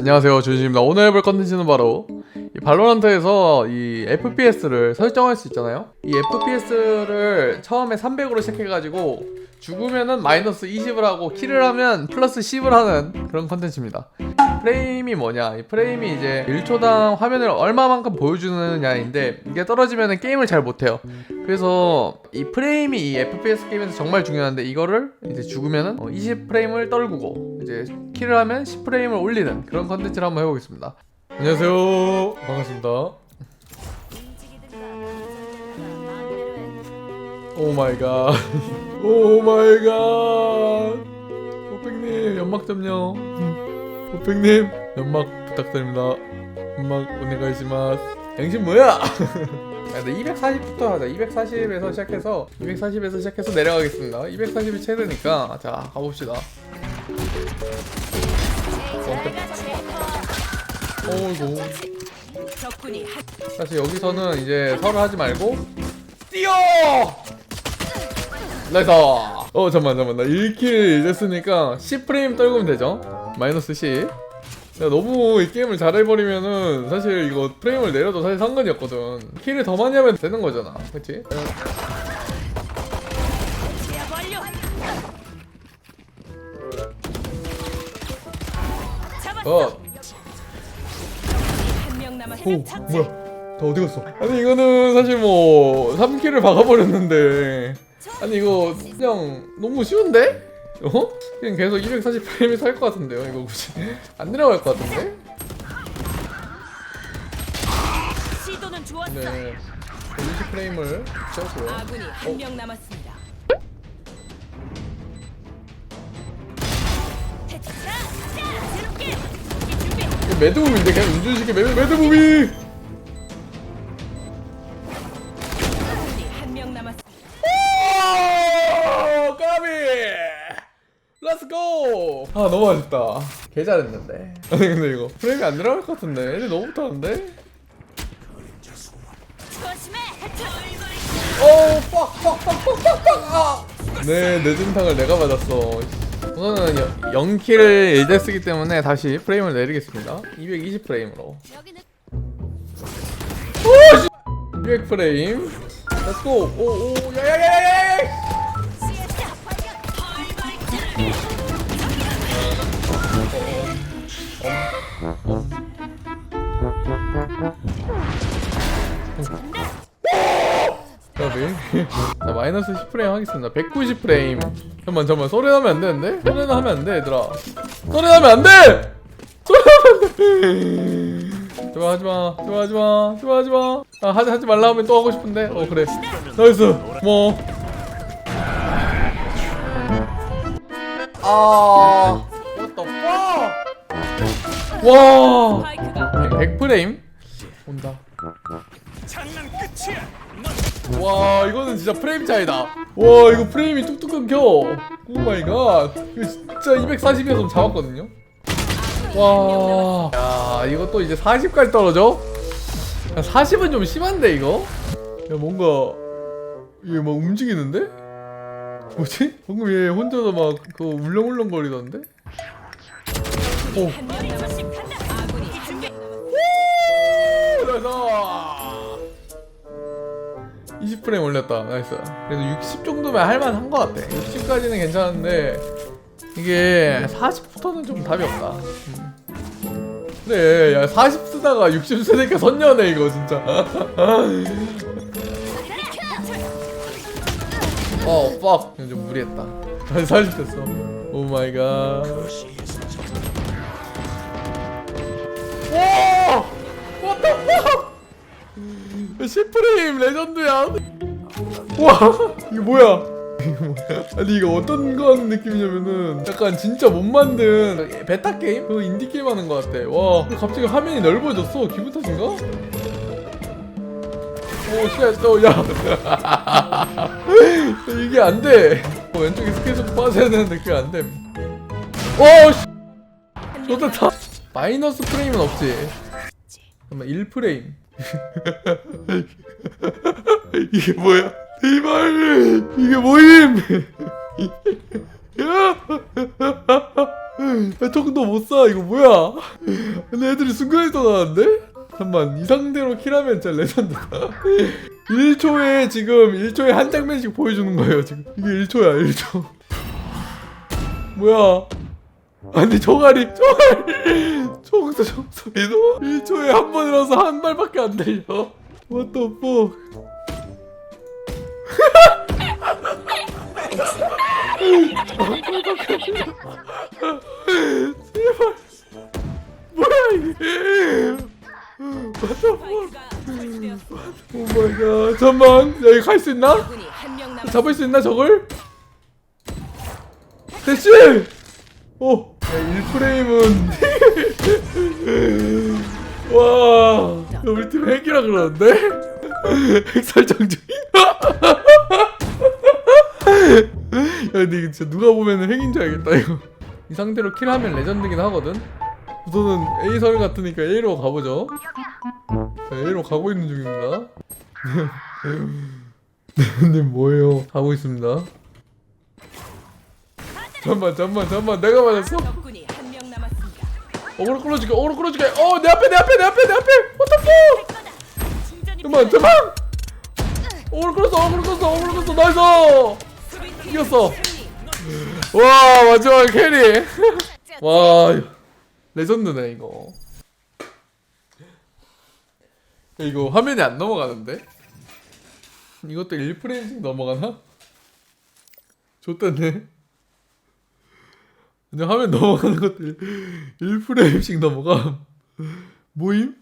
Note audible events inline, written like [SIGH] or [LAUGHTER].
안녕하세요 조진입니다. 오늘 해볼 컨텐츠는 바로 이 발로란트에서 이 FPS를 설정할 수 있잖아요. 이 FPS를 처음에 300으로 시작해가지고 죽으면은 마이너스 20을 하고 킬을 하면 플러스 10을 하는 그런 컨텐츠입니다 프레임이 뭐냐 이 프레임이 이제 1초당 화면을 얼마만큼 보여주느냐인데 이게 떨어지면 게임을 잘 못해요 그래서 이 프레임이 이 FPS 게임에서 정말 중요한데 이거를 이제 죽으면은 20프레임을 떨구고 이제 킬을 하면 10프레임을 올리는 그런 컨텐츠를 한번 해보겠습니다. 안녕하세요. 반갑습니다. 오 마이 갓. [LAUGHS] 오 마이 갓. 호팽님 연막 좀요. 호팽님 연막 부탁드립니다. 연막 오네가이시마스. 양심 뭐야? [LAUGHS] 아, 근데 240부터 하자. 240에서 시작해서 240에서 시작해서 내려가겠습니다. 240이 최대니까 자 가봅시다. 어이구. 사실 여기서는 이제 서로 하지 말고 뛰어! 나이스! 어 잠만 잠만 나 1킬 됐으니까 10프레임 떨구면 되죠? 마이너스 10 내가 너무 이 게임을 잘해버리면은 사실 이거 프레임을 내려도 사실 상관이 없거든. 킬을 더 많이 하면 되는 거잖아. 그치? 어. 한명 오. 뭐야? 다 어디 갔어? 아니 이거는 사실 뭐 3킬을 박아버렸는데. 아니 이거 그냥 너무 쉬운데? 어? 그냥 계속 240프레임이 살 것 같은데요 이거 굳이 안 내려갈 것 같은데? 시도는 좋았어. 네 20 프레임을 채웠고요 아군이 한 명 남았습니다. 자, 자, 새롭게 준비 준비. 이거 매드무비인데 그냥 매드, 매드무비 렛츠고 아 너무 아쉽다 개 잘했는데 아니 근데 이거 프레임이 안 내려갈 것 같은데 애들 너무 못하는데? 조심해. 오, 빡, 빡, 빡, 빡, 빡, 빡, 아. 네, 내진탕을 내가 맞았어. 우선은 0킬을 1대 쓰기 때문에 다시 프레임을 내리겠습니다. 220 프레임으로. 여기는 200 프레임. 렛츠고. 오, 오, 야야야 자, 마이너스 10 프레임 하겠습니다. 190 프레임. 잠깐만, 잠깐만. 소리 나면 안 되는데? 소리 나면 안 돼, 얘들아. 소리 나면 안 돼! 소리 나면 안 돼! 좋아, 하지 마. 좋아, 하지 마. 좋아, 하지 마. 아, 하지, 하지 말라 하면 또 하고 싶은데? 어, 그래. 나이스. 뭐. 아. 와. 스파이크가 100 프레임? 온다. 와 이거는 진짜 프레임 차이다 와 이거 프레임이 뚝뚝 끊겨 오 마이 갓 이거 진짜 240에서 잡았거든요 와 야 이거 또 이제 40까지 떨어져? 야, 40은 좀 심한데 이거? 야 뭔가 이게 막 움직이는데? 뭐지? 방금 얘 혼자서 막 그거 울렁울렁 거리던데? 오 한명 남았습니다. 20프레임 올렸다. 나이스. 그래도 60 정도면 할만한 것 같아. 60까지는 괜찮은데 이게 40부터는 좀 답이 없다. 음. 그래 야 40 쓰다가 60 쓰니까 선녀네 이거 진짜. [LAUGHS] 어 빡! 좀 무리했다. [LAUGHS] 다시 40 됐어. 오 마이 갓 10프레임 레전드야. 와 이거 뭐야? 아니 이거 어떤 거 느낌이냐면은 약간 진짜 못 만든 베타 게임? 그 인디 게임 하는 것 같아. 와 갑자기 화면이 넓어졌어. 기분 탓인가? 오 쉣, 또 야. [LAUGHS] 이게 안 돼. 어, 왼쪽에 스케이트 빠져야 되는데 그게 안 돼. 오 씨. 좋다. 마이너스 프레임은 없지. 잠깐만 1프레임. [LAUGHS] 이게 뭐야? 이발 이게 뭐임? [LAUGHS] 야, [LAUGHS] 정도 못 쏴. 이거 뭐야? 근데 애들이 순간이동 나는데? 잠깐만, 이 상태로 킬하면 진짜 레전드다. 1초에 지금 1초에 한 장면씩 보여주는 거예요, 지금. 이게 1초야, 1초. 뭐야? 아니, 저가리, 저 가리. 청소, 청소리도 1초에 한 번이라서 한 발밖에 안 들려. What the fuck? 제발. 뭐야, 이게. What the fuck? 스파이크가 설치되었습니다. 오 마이 갓. 잠만. 야, 이거 갈수 있나? 잡을 수 있나 저걸? 대시! 오! 야 1프레임은 [LAUGHS] 와 야, 우리 팀 핵이라 그러는데? 핵 설정 중이야 야 근데 이거 진짜 누가 보면 핵인 줄 알겠다 이거 이 상태로 킬하면 레전드긴 하거든 우선은 A 설 같으니까 A로 가보죠 자 A로 가고 있는 중입니다 근데 [LAUGHS] 뭐예요? 가고 있습니다. 잠만 잠만 잠만 내가 맞았어? 어그로 끌어줄게 어그로 끌어줄게. 어내 앞에 내 앞에 내 앞에 내 앞에. 충전이 잠만 잠만 어그로 끌었어 어그로 끌었어 어그로 끌었어. 나이스. 이겼어. 와 마지막 캐리. [LAUGHS] 와 레전드네 이거. 야, 이거 화면이 안 넘어가는데? 이것도 1프레임씩 넘어가나? 좋댔네 근데 화면 넘어가는 것도 1프레임씩 넘어가 모임?